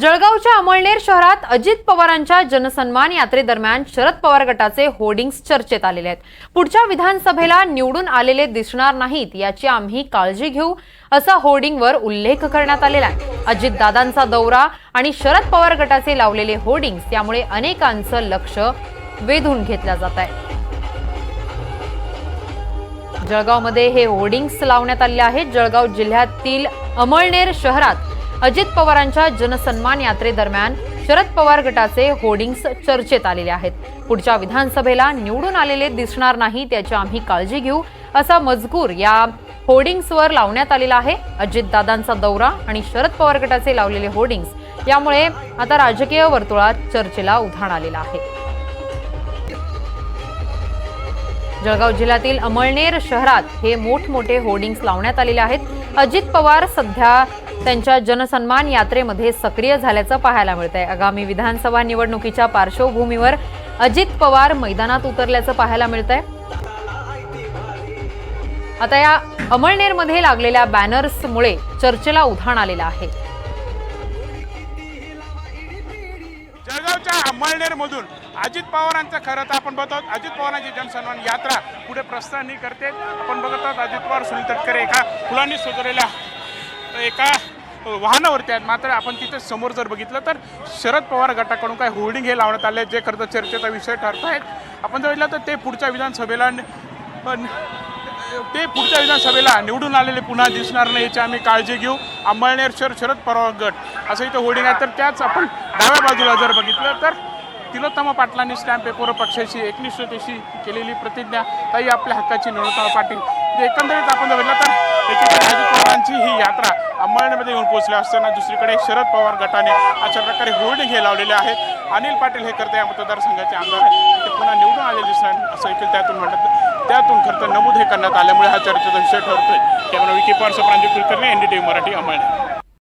जळगावच्या अमळनेर शहरात अजित पवारांच्या जनसन्मान यात्रेदरम्यान शरद पवार गटाचे होर्डिंग्स चर्चेत आलेले आहेत. पुढच्या विधानसभेला निवडून आलेले दिसणार नाहीत याची आम्ही काळजी घेऊ असा होर्डिंगवर उल्लेख करण्यात आलेला आहे. अजितदादांचा दौरा आणि शरद पवार गटाचे लावलेले होर्डिंग्स त्यामुळे अनेकांचं लक्ष वेधून घेतलं जात आहे. जळगावमध्ये हे होर्डिंग्स लावण्यात आले आहेत. जळगाव जिल्ह्यातील अमळनेर शहरात अजित पवारांच्या जनसन्मान यात्रेदरम्यान शरद पवार गटाचे होर्डिंग्स चर्चेत आलेले आहेत. पुढच्या विधानसभेला निवडून आलेले दिसणार नाही त्याची आम्ही काळजी घेऊ असा मजकूर या होर्डिंग्सवर लावण्यात आलेला आहे. अजितदादांचा दौरा आणि शरद पवार गटाचे लावलेले होर्डिंग्स यामुळे आता राजकीय वर्तुळात चर्चेला उधाण आलेलं आहे. जळगाव जिल्ह्यातील अमळनेर शहरात हे मोठमोठे होर्डिंग्स लावण्यात आलेले आहेत. अजित पवार सध्या त्यांच्या जनसन्मान यात्रेमध्ये सक्रिय झाल्याचं पाहायला मिळत आहे आगामी विधानसभा निवडणुकीच्या पार्श्वभूमीवर अजित पवार मैदानात उतरल्याचं पाहायला मिळत आहे आता या अमळनेरमध्ये लागलेल्या बॅनर्समुळे चर्चेला उधाण आलेलं आहे. जळगावच्या अंमळनेरमधून अजित पवारांचं खरं तर आपण बघतो अजित पवारांची जनसन्मान यात्रा पुढे प्रस्थानी करते. आपण बघत आहोत अजित पवार सुनील तटकरे एका फुलांनी सजवलेल्या एका वाहनावरती आहेत. मात्र आपण तिथे समोर जर बघितलं तर शरद पवार गटाकडून काय होर्डिंग हे लावण्यात आले जे खरं तर चर्चेचा विषय ठरत आहेत आपण जर बघितलं तर ते पुढच्या विधानसभेला पण ते पुढच्या विधानसभेला निवडून आलेले पुन्हा दिसणार नाही याची आम्ही काळजी घेऊ. अंमळनेर शहर शरद पवार गट असं इथं होर्डिंग आहे. तर त्याच आपण डाव्या बाजूला जर बघितलं तर तिलोत्तमा पाटलांनी स्टॅम्प पेपर पक्षाशी एकनिष्ठतेशी केलेली प्रतिज्ञा ताई आपल्या हक्काची नरोत्तमा पाटील. एकंदरीत आपण बघितलं तर एकीकडे अजित पवारांची ही यात्रा अंमळनेरमध्ये येऊन पोहोचली असताना दुसरीकडे शरद पवार गटाने अशा प्रकारे होर्डिंग हे लावलेले आहेत अनिल पाटील हे करते या मतदारसंघाचे आमदार आहेत. ते पुन्हा निवडून आले दिसणार असं देखील त्यातून म्हणतात त्यातून खरं तर नमूद हे करण्यात आल्यामुळे हा चर्चेचा विषय ठरतोय. त्यामुळे विकी पवार प्रांजू कुलकर्णी एनडीटीव्ही मराठी अंमळनेर